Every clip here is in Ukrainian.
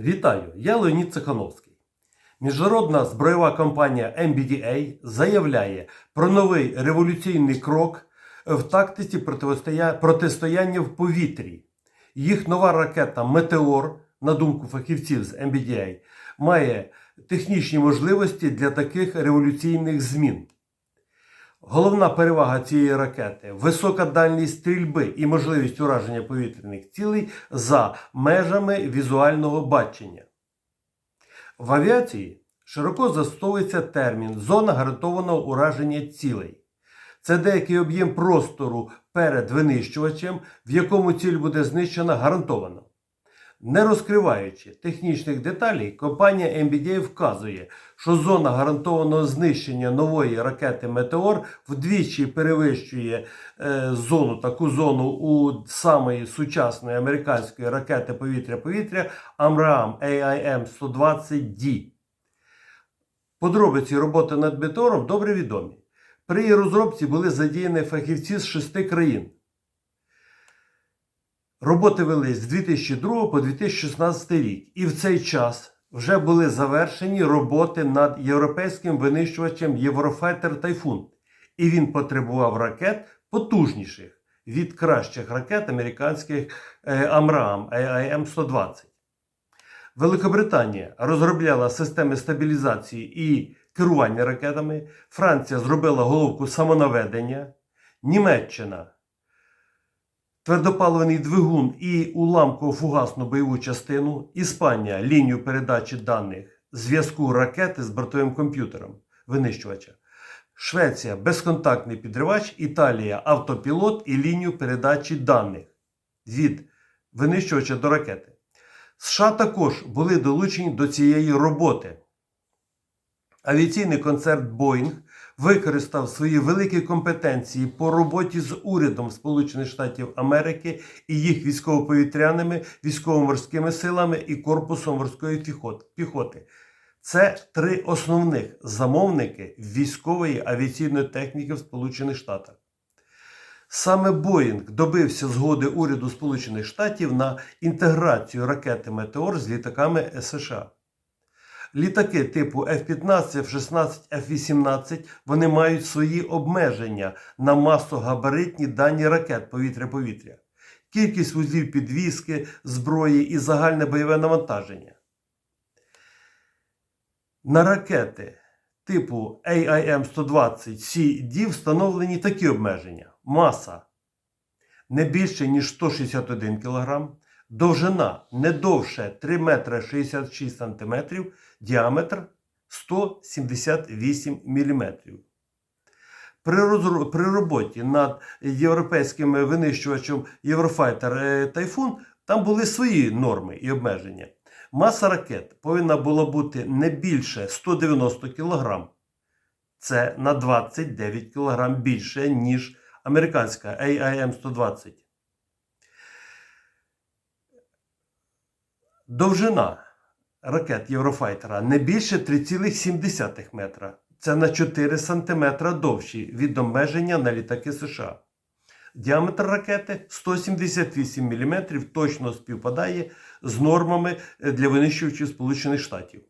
Вітаю! Я Леонід Цехановський. Міжнародна збройова компанія MBDA заявляє про новий революційний крок в тактиці протистояння в повітрі. Їх нова ракета Метеор, на думку фахівців з MBDA, має технічні можливості для таких революційних змін. Головна перевага цієї ракети висока дальність стрільби і можливість ураження повітряних цілей за межами візуального бачення. В авіації широко застосовується термін зона гарантованого ураження цілей. Це деякий об'єм простору перед винищувачем, в якому ціль буде знищена гарантовано. Не розкриваючи технічних деталей, компанія MBDA вказує, що зона гарантованого знищення нової ракети Метеор вдвічі перевищує е, зону, таку зону у самої сучасної американської ракети повітря-повітря AMRAAM AIM-120D. Подробиці роботи над Метеором добре відомі. При її розробці були задіяні фахівці з шести країн. Роботи велись з 2002 по 2016 рік, і в цей час вже були завершені роботи над європейським винищувачем Єврофайтер Тайфун, і він потребував ракет потужніших від кращих ракет американських е, Амраам AIM-120. Великобританія розробляла системи стабілізації і керування ракетами. Франція зробила головку самонаведення. Німеччина твердопаливний двигун і уламково фугасну бойову частину. Іспанія лінію передачі даних зв'язку ракети з бортовим комп'ютером винищувача. Швеція безконтактний підривач, Італія автопілот і лінію передачі даних від винищувача до ракети. США також були долучені до цієї роботи. Авіаційний концерт Боїнг використав свої великі компетенції по роботі з урядом Сполучених Штатів Америки і їх військово-повітряними, військово-морськими силами і корпусом морської піхоти. Це три основних замовники військової авіаційної техніки в Сполучених Штатах. Саме Боїнг добився згоди уряду Сполучених Штатів на інтеграцію ракети Метеор з літаками США. Літаки типу F-15, F-16, F-18 вони мають свої обмеження на масогабаритні дані ракет повітря-повітря, кількість вузлів підвіски, зброї і загальне бойове навантаження. На ракети типу AIM-120CD встановлені такі обмеження: маса. Не більше, ніж 161 кг, довжина не довше 3 метри 66 см, діаметр 178 мм. При роботі над європейським винищувачем Єврофайтер е, Тайфун там були свої норми і обмеження. Маса ракет повинна була бути не більше 190 кг. Це на 29 кг більше, ніж американська AIM-120. Довжина ракет Єврофайтера не більше 3,7 метра. Це на 4 см довші від обмеження на літаки США. Діаметр ракети 178 мм точно співпадає з нормами для винищувачів Сполучених Штатів.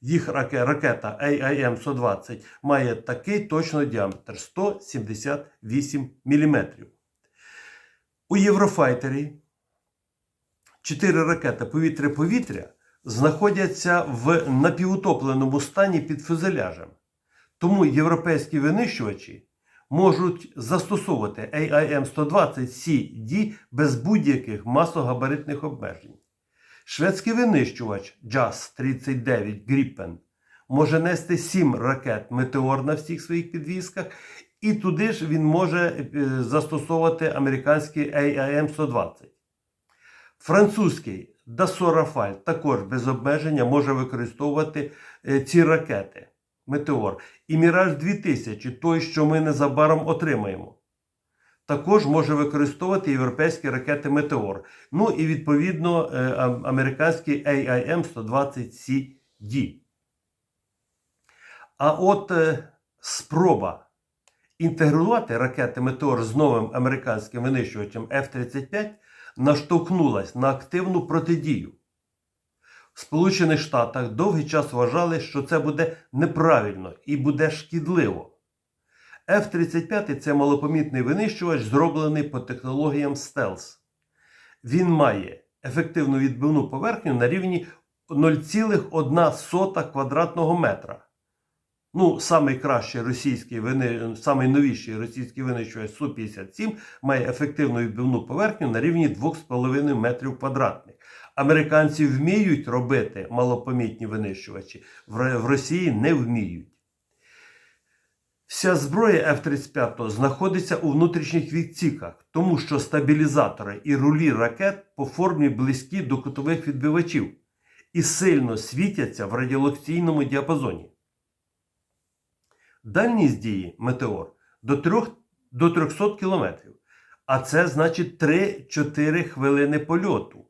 Їх ракета AIM-120 має такий точно діаметр 178 мм. У Єврофайтері чотири ракети повітря-повітря знаходяться в напівутопленому стані під фюзеляжем. Тому європейські винищувачі можуть застосовувати AIM-120CD без будь-яких масогабаритних обмежень. Шведський винищувач JAS-39 Gripen може нести 7 ракет Метеор на всіх своїх підвісках, і туди ж він може е, застосовувати американський AIM-120. Французький Rafale також без обмеження може використовувати е, ці ракети Метеор. І Міраж 2000, той, що ми незабаром отримаємо, також може використовувати європейські ракети Метеор. Ну і відповідно е, а- американський AIM-120CD. А от е, спроба інтегрувати ракети Метеор з новим американським винищувачем F-35 наштовхнулась на активну протидію. В Сполучених Штатах довгий час вважали, що це буде неправильно і буде шкідливо. F-35 це малопомітний винищувач, зроблений по технологіям стелс. Він має ефективну відбивну поверхню на рівні 0,1 квадратного метра. Ну, самий кращий російський вини... самий новіший російський винищувач Су-57 має ефективну відбивну поверхню на рівні 2,5 метрів квадратних. Американці вміють робити малопомітні винищувачі, в Росії не вміють. Вся зброя F-35 знаходиться у внутрішніх відсіках, тому що стабілізатори і рулі ракет по формі близькі до кутових відбивачів і сильно світяться в радіолокаційному діапазоні. Дальність дії метеор до, 3, до 300 км, а це значить 3-4 хвилини польоту.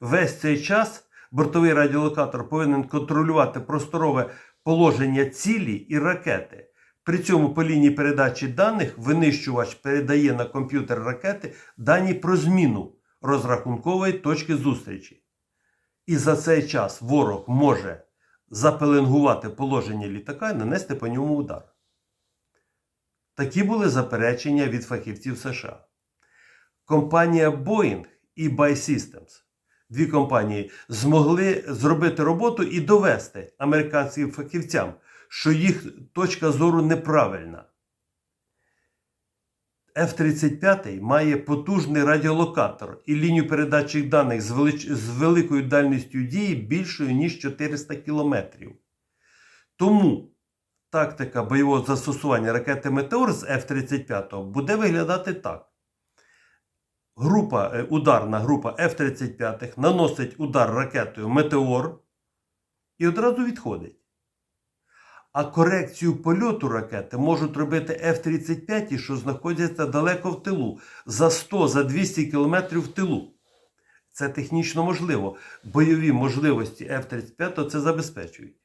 Весь цей час бортовий радіолокатор повинен контролювати просторове положення цілі і ракети. При цьому по лінії передачі даних винищувач передає на комп'ютер ракети дані про зміну розрахункової точки зустрічі. І за цей час ворог може запеленгувати положення літака і нанести по ньому удар. Такі були заперечення від фахівців США. Компанія Boeing і Buy Systems, дві компанії, змогли зробити роботу і довести американським фахівцям, що їх точка зору неправильна. F-35 має потужний радіолокатор і лінію передачі даних з, велич... з великою дальністю дії більшою, ніж 400 км. Тому тактика бойового застосування ракети Метеор з F-35 буде виглядати так. Група, е, ударна група F-35 наносить удар ракетою Метеор і одразу відходить. А корекцію польоту ракети можуть робити F-35, що знаходяться далеко в тилу, за 100-200 км в тилу. Це технічно можливо. Бойові можливості F-35 це забезпечують.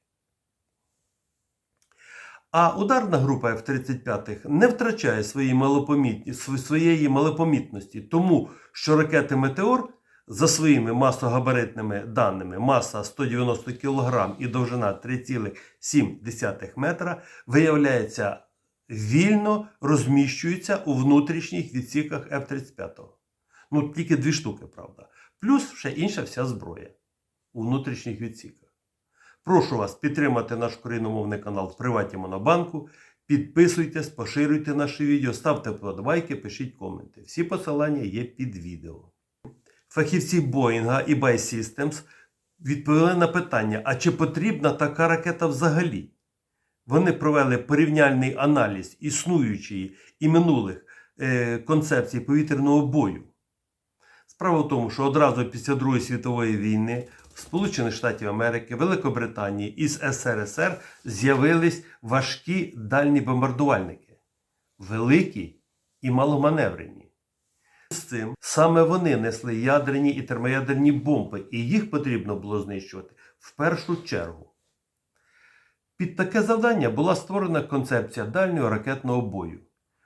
А ударна група F-35 не втрачає свої малопомітні, своєї малопомітності, тому що ракети Метеор за своїми масогабаритними даними, маса 190 кг і довжина 3,7 метра, виявляється, вільно розміщуються у внутрішніх відсіках F-35. Ну, тільки дві штуки, правда. Плюс ще інша вся зброя у внутрішніх відсіках. Прошу вас підтримати наш україномовний канал в Приваті Монобанку. Підписуйтесь, поширюйте наші відео, ставте вподобайки, пишіть коменти. Всі посилання є під відео. Фахівці Боїнга і Buy Systems відповіли на питання, а чи потрібна така ракета взагалі? Вони провели порівняльний аналіз існуючої і минулих е, концепцій повітряного бою. Справа в тому, що одразу після Другої світової війни в Сполучених Штатів Америки, Великобританії і СРСР з'явились важкі дальні бомбардувальники, великі і маломаневрені. З цим саме вони несли ядерні і термоядерні бомби, і їх потрібно було знищувати в першу чергу. Під таке завдання була створена концепція дальнього ракетного бою.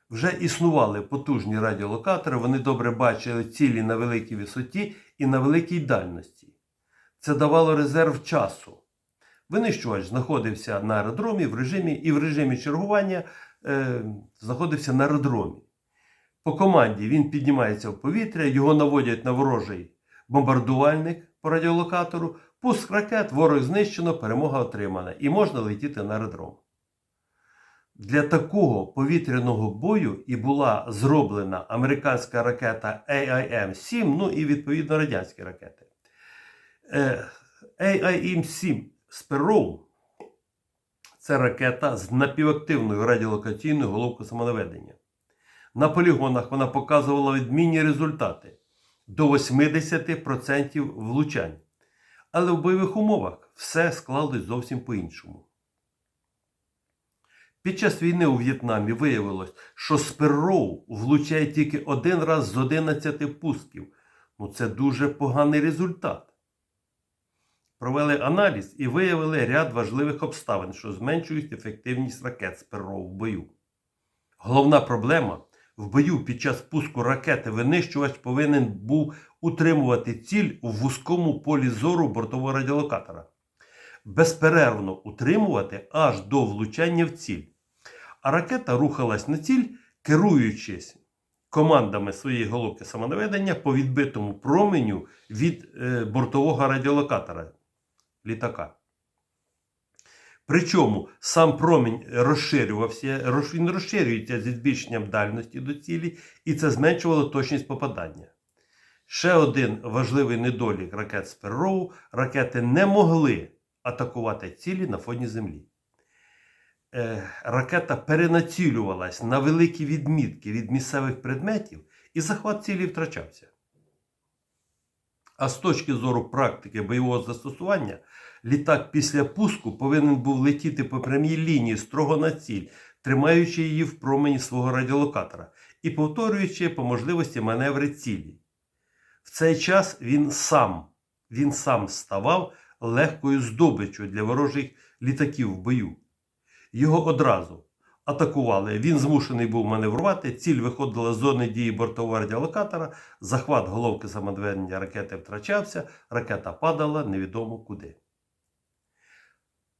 Вже існували потужні радіолокатори, вони добре бачили цілі на великій висоті і на великій дальності. Це давало резерв часу. Винищувач знаходився на аеродромі в режимі і в режимі чергування е, знаходився на аеродромі. По команді він піднімається в повітря, його наводять на ворожий бомбардувальник по радіолокатору, пуск ракет, ворог знищено, перемога отримана і можна летіти на аеродром. Для такого повітряного бою і була зроблена американська ракета AIM-7, ну і відповідно радянські ракети. Е, AIM-7 Sparrow – це ракета з напівактивною радіолокаційною головкою самонаведення. На полігонах вона показувала відмінні результати до 80% влучань. Але в бойових умовах все склалось зовсім по-іншому. Під час війни у В'єтнамі виявилось, що Сперроу влучає тільки один раз з 11 пусків. Ну це дуже поганий результат. Провели аналіз і виявили ряд важливих обставин, що зменшують ефективність ракет Сперроу в бою. Головна проблема В бою під час пуску ракети винищувач повинен був утримувати ціль у вузькому полі зору бортового радіолокатора. Безперервно утримувати аж до влучання в ціль. А ракета рухалась на ціль, керуючись командами своєї головки самонаведення по відбитому променю від е, бортового радіолокатора літака. Причому сам промінь розширювався, він розширюється зі збільшенням дальності до цілі, і це зменшувало точність попадання. Ще один важливий недолік ракет Сперроу – ракети не могли атакувати цілі на фоні Землі. Е, ракета перенацілювалась на великі відмітки від місцевих предметів, і захват цілі втрачався. А з точки зору практики бойового застосування, літак після пуску повинен був летіти по прямій лінії строго на ціль, тримаючи її в промені свого радіолокатора і повторюючи по можливості маневри цілі. В цей час він сам, він сам ставав легкою здобиччю для ворожих літаків в бою. Його одразу атакували. Він змушений був маневрувати. Ціль виходила з зони дії бортового радіолокатора, захват головки самодведення ракети втрачався, ракета падала невідомо куди.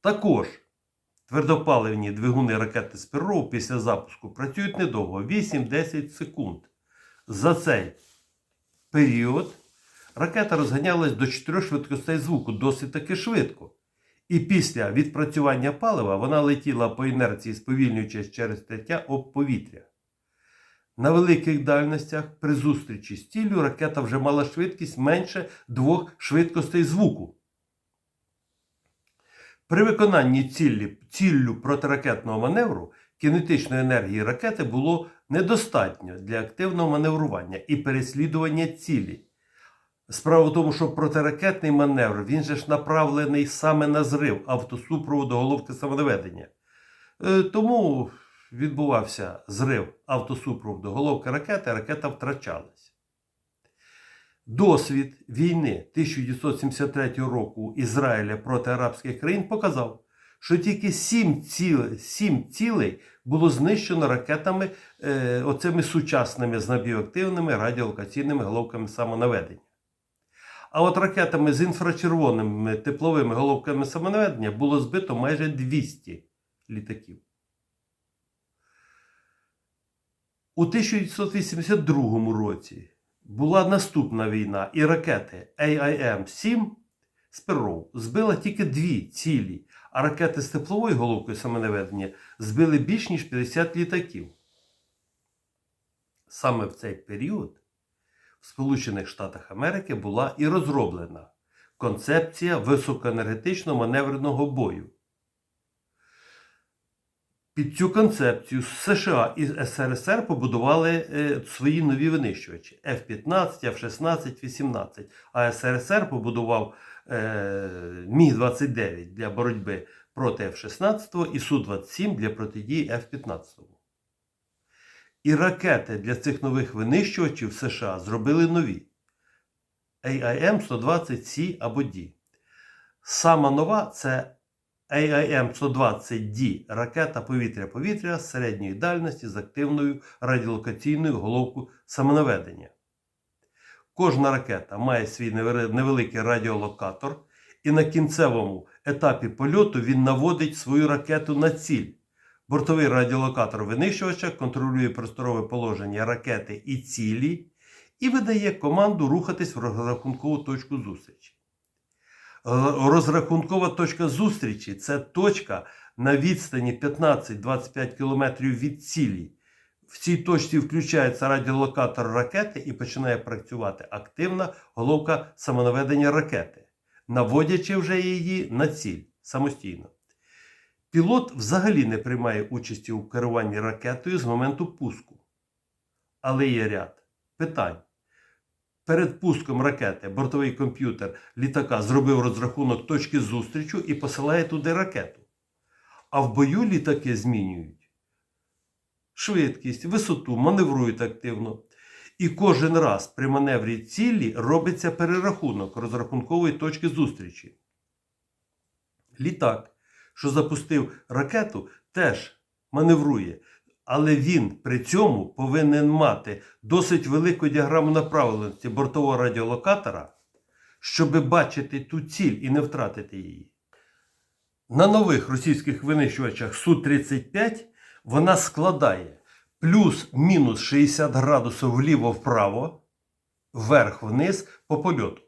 Також твердопаливні двигуни ракети Спирроу після запуску працюють недовго 8-10 секунд. За цей період ракета розганялась до 4 швидкостей звуку досить таки швидко. І після відпрацювання палива вона летіла по інерції, сповільнюючись через тертя об повітря. На великих дальностях при зустрічі з ціллю ракета вже мала швидкість менше двох швидкостей звуку. При виконанні ціллі, ціллю протиракетного маневру кінетичної енергії ракети було недостатньо для активного маневрування і переслідування цілі. Справа в тому, що протиракетний маневр він же ж направлений саме на зрив автосупроводу головки самонаведення. Е, Тому відбувався зрив автосупроводу головки ракети, ракета втрачалась. Досвід війни 1973 року Ізраїля проти арабських країн показав, що тільки 7 цілей, 7 цілей було знищено ракетами е, оцими сучасними з радіолокаційними головками самонаведення. А от ракетами з інфрачервоними тепловими головками самонаведення було збито майже 200 літаків. У 1982 році була наступна війна, і ракети AIM-7 Sparrow збила тільки дві цілі, а ракети з тепловою головкою самонаведення збили більш ніж 50 літаків. Саме в цей період в Сполучених Штатах Америки була і розроблена концепція високоенергетичного маневреного бою. Під цю концепцію США і СРСР побудували е, свої нові винищувачі F-15, F-16, F-18, а СРСР побудував е, Міг-29 для боротьби проти F-16 і Су-27 для протидії F-15. І ракети для цих нових винищувачів США зробили нові AIM-120C або D. Сама нова це AIM-120D ракета повітря-повітря середньої дальності з активною радіолокаційною головкою самонаведення. Кожна ракета має свій невеликий радіолокатор, і на кінцевому етапі польоту він наводить свою ракету на ціль. Бортовий радіолокатор винищувача контролює просторове положення ракети і цілі і видає команду рухатись в розрахункову точку зустрічі. Е, Розрахункова точка зустрічі це точка на відстані 15-25 км від цілі. В цій точці включається радіолокатор ракети і починає працювати активна головка самонаведення ракети, наводячи вже її на ціль самостійно. Пілот взагалі не приймає участі у керуванні ракетою з моменту пуску. Але є ряд питань. Перед пуском ракети бортовий комп'ютер літака зробив розрахунок точки зустрічу і посилає туди ракету. А в бою літаки змінюють швидкість, висоту, маневрують активно. І кожен раз при маневрі цілі робиться перерахунок розрахункової точки зустрічі. Літак, що запустив ракету, теж маневрує. Але він при цьому повинен мати досить велику діаграму направленості бортового радіолокатора, щоб бачити ту ціль і не втратити її. На нових російських винищувачах Су-35 вона складає плюс-мінус 60 градусів вліво-вправо, вверх-вниз по польоту.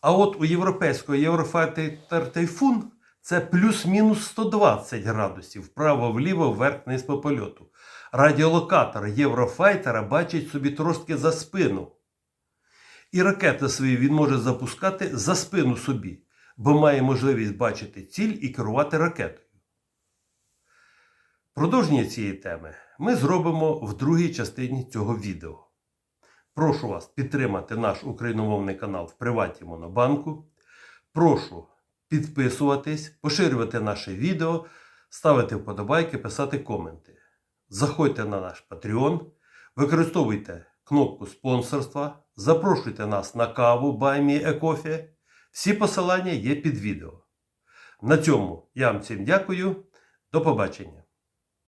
А от у європейського Єврофайтер Тайфун це плюс-мінус 120 градусів вправо-вліво, вверх-вниз по польоту. Радіолокатор Єврофайтера бачить собі трошки за спину. І ракети свої він може запускати за спину собі, бо має можливість бачити ціль і керувати ракетою. Продовження цієї теми ми зробимо в другій частині цього відео. Прошу вас підтримати наш україномовний канал в Приваті Монобанку. Прошу підписуватись, поширювати наше відео, ставити вподобайки, писати коменти. Заходьте на наш Patreon, використовуйте кнопку спонсорства, запрошуйте нас на каву BuyMeACoffee. Всі посилання є під відео. На цьому я вам всім дякую. До побачення.